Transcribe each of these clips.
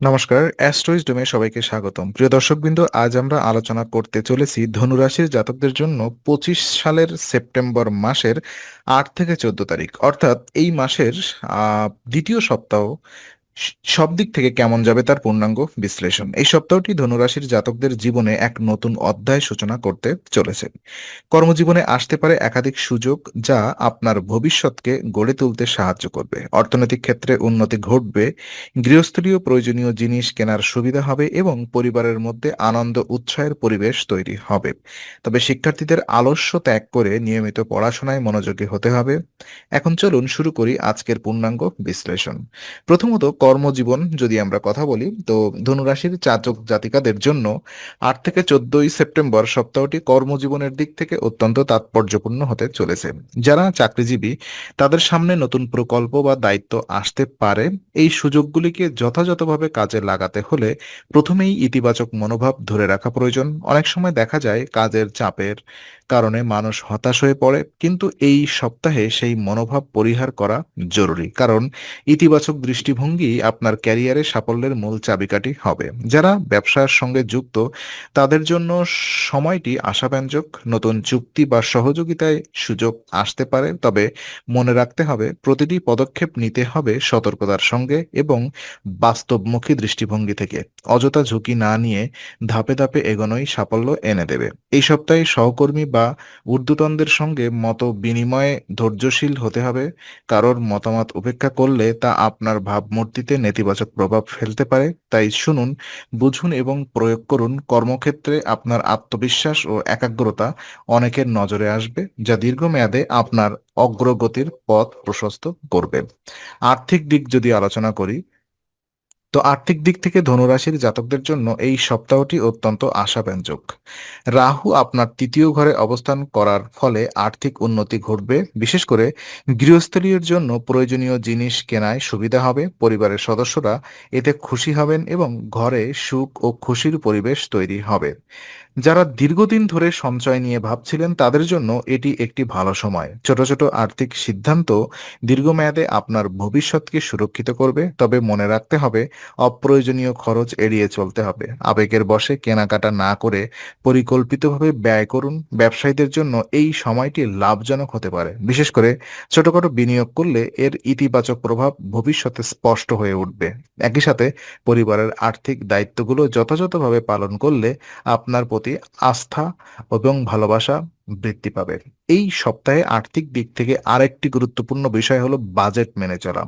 নমস্কার অ্যাস্ট্রোইজ ডোমে সবাইকে স্বাগতম। প্রিয় দর্শকবৃন্দ, আজ আমরা আলোচনা করতে চলেছি ধনুরাশির জাতকদের জন্য পঁচিশ সালের সেপ্টেম্বর মাসের আট থেকে চোদ্দ তারিখ। অর্থাৎ এই মাসের দ্বিতীয় সপ্তাহ সব দিক থেকে কেমন যাবে তার পূর্ণাঙ্গ বিশ্লেষণ? এই সপ্তাহটি ধনুরাশির জাতকদের জীবনে এক নতুন অধ্যায় সূচনা করতে চলেছে। কর্মজীবনে আসতে পারে একাধিক সুযোগ যা আপনার ভবিষ্যৎকে গড়ে তুলতে সাহায্য করবে। অর্থনৈতিক ক্ষেত্রে উন্নতি ঘটবে, গৃহস্থলীয় প্রয়োজনীয় জিনিস কেনার সুবিধা হবে এবং পরিবারের মধ্যে আনন্দ উৎসাহের পরিবেশ তৈরি হবে। তবে শিক্ষার্থীদের আলস্য ত্যাগ করে নিয়মিত পড়াশোনায় মনোযোগী হতে হবে। এখন চলুন শুরু করি আজকের পূর্ণাঙ্গ বিশ্লেষণ। প্রথমত কর্মজীবন যদি আমরা কথা বলি, তো ধনুরাশির চাচক জাতিকাদের জন্য আট থেকে চোদ্দই সেপ্টেম্বর সপ্তাহটি কর্মজীবনের দিক থেকে অত্যন্ত তাৎপর্যপূর্ণ হতে চলেছে। যারা চাকরিজীবী, তাদের সামনে নতুন প্রকল্প বা দায়িত্ব আসতে পারে। এই সুযোগগুলিকে যথাযথভাবে কাজে লাগাতে হলে প্রথমেই ইতিবাচক মনোভাব ধরে রাখা প্রয়োজন। অনেক সময় দেখা যায় কাজের চাপের কারণে মানুষ হতাশ হয়ে পড়ে, কিন্তু এই সপ্তাহে সেই মনোভাব পরিহার করা জরুরি। কারণ ইতিবাচক দৃষ্টিভঙ্গি আপনার ক্যারিয়ারে সাফল্যের মূল চাবিকাঠি হবে। যারা ব্যবসার সঙ্গে যুক্ত, তাদের জন্য সময়টি আশাব্যঞ্জক, নতুন চুক্তি বা সহযোগিতায় সুযোগ আসতে পারে। তবে মনে রাখতে হবে, প্রতিটি পদক্ষেপ নিতে হবে সতর্কতার সঙ্গে এবং বাস্তবমুখী দৃষ্টিভঙ্গি থেকে। অযথা ঝুঁকি না নিয়ে ধাপে ধাপে এগোনোই সাফল্য এনে দেবে। এই সপ্তাহে সহকর্মী বা ঊর্ধ্বতনদের সঙ্গে মত বিনিময়ে ধৈর্যশীল হতে হবে, কারোর মতামত উপেক্ষা করলে তা আপনার ভাবমূর্তিতে নেতিবাচক প্রভাব ফেলতে পারে। তাই শুনুন, বুঝুন এবং প্রয়োগ করুন। কর্মক্ষেত্রে আপনার আত্মবিশ্বাস ও একাগ্রতা অনেকের নজরে আসবে, যা দীর্ঘমেয়াদে আপনার অগ্রগতির পথ প্রশস্ত করবে। আর্থিক দিক যদি আলোচনা করি তো আর্থিক দিক থেকে ধনুরাশির জাতকদের জন্য এই সপ্তাহটি অত্যন্ত আশাব্যঞ্জক। রাহু আপনার তৃতীয় ঘরে অবস্থান করার ফলে আর্থিক উন্নতি ঘটবে, বিশেষ করে গৃহস্থলীর জন্য প্রয়োজনীয় জিনিস কেনায় সুবিধা হবে, পরিবারের সদস্যরা এতে খুশি হবেন এবং ঘরে সুখ ও খুশির পরিবেশ তৈরি হবে। যারা দীর্ঘদিন ধরে সঞ্চয় নিয়ে ভাবছিলেন তাদের জন্য এটি একটি ভালো সময়। ছোট ছোট আর্থিক সিদ্ধান্ত দীর্ঘমেয়াদে আপনার ভবিষ্যৎকে সুরক্ষিত করবে, তবে মনে রাখতে হবে অপ্রয়োজনীয় খরচ এড়িয়ে চলতে হবে। আবেগের বশে কেনাকাটা না করে পরিকল্পিতভাবে ব্যয় করুন। ব্যবসায়ীদের জন্য এই সময়টি লাভজনক হতে পারে। বিশেষ করে ছোটখাটো বিনিয়োগ করলে এর ইতিবাচক প্রভাব ভবিষ্যতে স্পষ্ট হয়ে উঠবে। একই সাথে পরিবারের আর্থিক দায়িত্বগুলো যথাযথভাবে পালন করলে আপনার প্রতি আস্থা এবং ভালোবাসা বৃদ্ধি পাবে। এই সপ্তাহে আর্থিক দিক থেকে আরেকটি গুরুত্বপূর্ণ বিষয় হলো বাজেট মেনে চলা।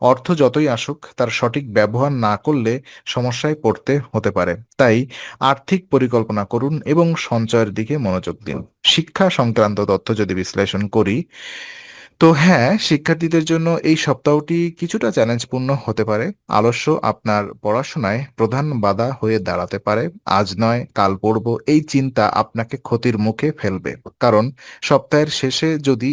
অর্থ যতই আসুক, তার সঠিক ব্যবহার না করলে সমস্যায় পড়তে হতে পারে। তাই আর্থিক পরিকল্পনা করুন এবং সঞ্চয়ের দিকে মনোযোগ দিন। শিক্ষা সংক্রান্ত তথ্য যদি বিশ্লেষণ করি তো হ্যাঁ শিক্ষার্থীদের জন্য এই সপ্তাহটি কিছুটা চ্যালেঞ্জপূর্ণ হতে পারে। আলস্য আপনার পড়াশোনায় প্রধান বাধা হয়ে দাঁড়াতে পারে। আজ নয়, কাল পড়ব, এই চিন্তা আপনাকে ক্ষতির মুখে ফেলবে। কারণ সপ্তাহের শেষে যদি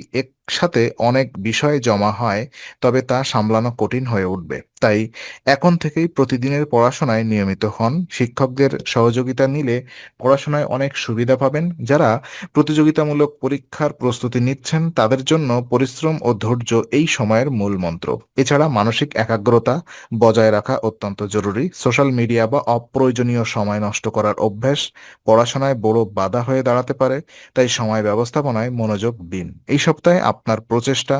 একসাথে অনেক বিষয় জমা হয়, তবে তা সামলানো কঠিন হয়ে উঠবে। তাই এখন থেকেই প্রতিদিনের পড়াশোনায় নিয়মিত হন। শিক্ষকদের সহযোগিতা নিলে পড়াশোনায় অনেক সুবিধা পাবেন। যারা প্রতিযোগিতামূলক পরীক্ষার প্রস্তুতি নিচ্ছেন, তাদের জন্য পরিশ্রম ও ধৈর্য এই সময়ের মূল মন্ত্র। এছাড়া মানসিক একাগ্রতা বজায় রাখা অত্যন্ত জরুরি। সোশ্যাল মিডিয়া বা অপ্রয়োজনীয় সময় নষ্ট করার অভ্যাস পড়াশোনায় বড় বাধা হয়ে দাঁড়াতে পারে। তাই সময় ব্যবস্থাপনায় মনোযোগ দিন। এই সপ্তাহে আপনার প্রচেষ্টা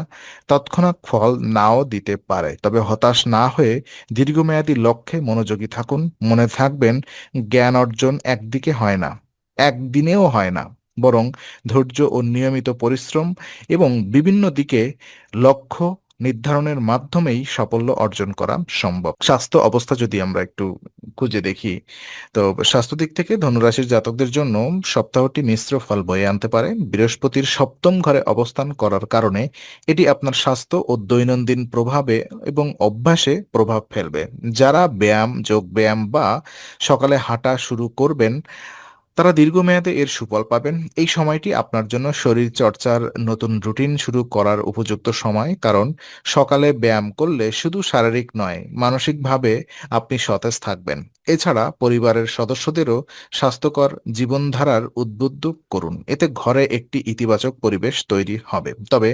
তৎক্ষণাৎ ফল নাও দিতে পারে। তবে হতাশ না হয়ে দীর্ঘমেয়াদী লক্ষ্যে মনোযোগী থাকুন। মনে থাকবেন, জ্ঞান অর্জন একদিকে হয় না, একদিনেও হয় না। বরং ধৈর্য ও নিয়মিত পরিশ্রম এবং বিভিন্ন দিকে লক্ষ্য নির্ধারণের মাধ্যমেই সাফল্য অর্জন করা সম্ভব। স্বাস্থ্য অবস্থা যদি আমরা একটু খুঁজে দেখি, তো স্বাস্থ্য দিক থেকে ধনুরাশির জাতকদের জন্য সপ্তাহটি মিশ্র ফল বয়ে আনতে পারে। বৃহস্পতির সপ্তম ঘরে অবস্থান করার কারণে এটি আপনার স্বাস্থ্য ও দৈনন্দিন প্রভাবে এবং অভ্যাসে প্রভাব ফেলবে। যারা ব্যায়াম, যোগ ব্যায়াম বা সকালে হাঁটা শুরু করবেন তারা দীর্ঘমেয়াদে এর সুফল পাবেন। এই সময়টি আপনার জন্য শরীর চর্চার নতুন রুটিন শুরু করার উপযুক্ত সময়, কারণ সকালে ব্যায়াম করলে শুধু শারীরিক নয়, মানসিকভাবে আপনি সতেজ থাকবেন। এছাড়া পরিবারের সদস্যদেরও স্বাস্থ্যকর জীবনধারার উদ্বুদ্ধ করুন। এতে ঘরে একটি ইতিবাচক পরিবেশ তৈরি হবে। তবে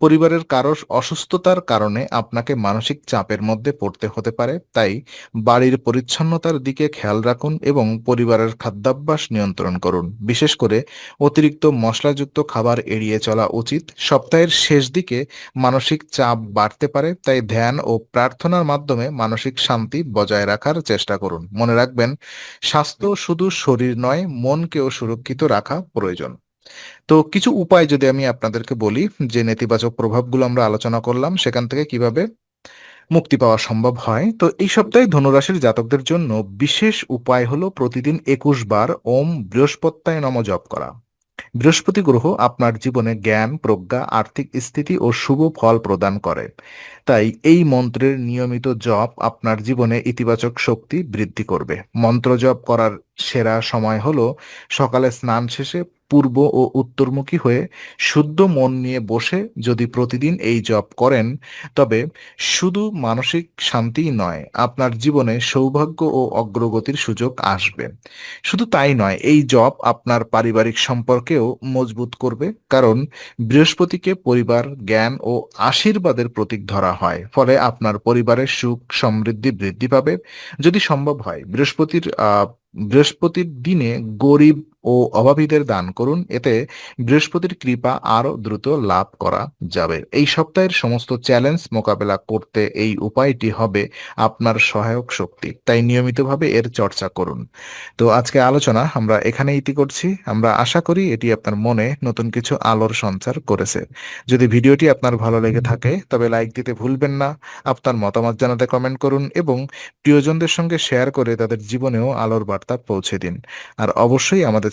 পরিবারের কারও অসুস্থতার কারণে আপনাকে মানসিক চাপের মধ্যে পড়তে হতে পারে। তাই বাড়ির পরিচ্ছন্নতার দিকে খেয়াল রাখুন এবং পরিবারের খাদ্যাভ্যাস নিয়ন্ত্রণ করুন। বিশেষ করে অতিরিক্ত মশলাযুক্ত খাবার এড়িয়ে চলা উচিত। সপ্তাহের শেষ দিকে মানসিক চাপ বাড়তে পারে। তাই ধ্যান ও প্রার্থনার মাধ্যমে মানসিক শান্তি বজায় রাখার চেষ্টা করুন। মনে রাখবেন, স্বাস্থ্য শুধু শরীর নয়, মনকেও সুরক্ষিত রাখা প্রয়োজন। তো কিছু উপায় যদি আমি আপনাদেরকে বলি, যে নেতিবাচক প্রভাবগুলো আমরা আলোচনা করলাম, সেখান থেকে কীভাবে মুক্তি পাওয়া সম্ভব হয়, তো এই সপ্তাহে ধনুরাশির জাতকদের জন্য বিশেষ উপায় হলো প্রতিদিন একুশ বার ওম বৃহস্পত্যায় নম জপ করা। বৃহস্পতি গ্রহ আপনার জীবনে জ্ঞান, প্রজ্ঞা, আর্থিক স্থিতি ও শুভ ফল প্রদান করে। তাই এই মন্ত্রের নিয়মিত জপ আপনার জীবনে ইতিবাচক শক্তি বৃদ্ধি করবে। মন্ত্র জপ করার সেরা সময় হলো সকালে স্নান শেষে পূর্ব ও উত্তরমুখী হয়ে শুদ্ধ মন নিয়ে বসে যদি প্রতিদিন এই জপ করেন, তবে শুধু মানসিক শান্তিই নয়, আপনার জীবনে সৌভাগ্য ও অগ্রগতির সুযোগ আসবে। শুধু তাই নয়, এই জপ আপনার পারিবারিক সম্পর্কেও মজবুত করবে, কারণ বৃহস্পতিকে পরিবার, জ্ঞান ও আশীর্বাদের প্রতীক ধরা হয়। ফলে আপনার পরিবারের সুখ সমৃদ্ধি বৃদ্ধি পাবে। যদি সম্ভব হয়, বৃহস্পতির বৃহস্পতির দিনে গরিব ও অভাবীদের দান করুন। এতে বৃহস্পতির কৃপা আরও দ্রুত লাভ করা যাবে। এই সপ্তাহের সমস্ত চ্যালেঞ্জ মোকাবেলা করতে এই উপায়টি হবে আপনার সহায়ক শক্তি। তাই নিয়মিতভাবে এর চর্চা করুন। তো আজকে আলোচনা আমরা এখানে ইতি করছি। আমরা আশা করি এটি আপনার মনে নতুন কিছু আলোর সঞ্চার করেছে। যদি ভিডিওটি আপনার ভালো লেগে থাকে, তবে লাইক দিতে ভুলবেন না। আপনার মতামত জানাতে কমেন্ট করুন এবং প্রিয়জনদের সঙ্গে শেয়ার করে তাদের জীবনেও আলোর বার্তা পৌঁছে দিন। আর অবশ্যই আমাদের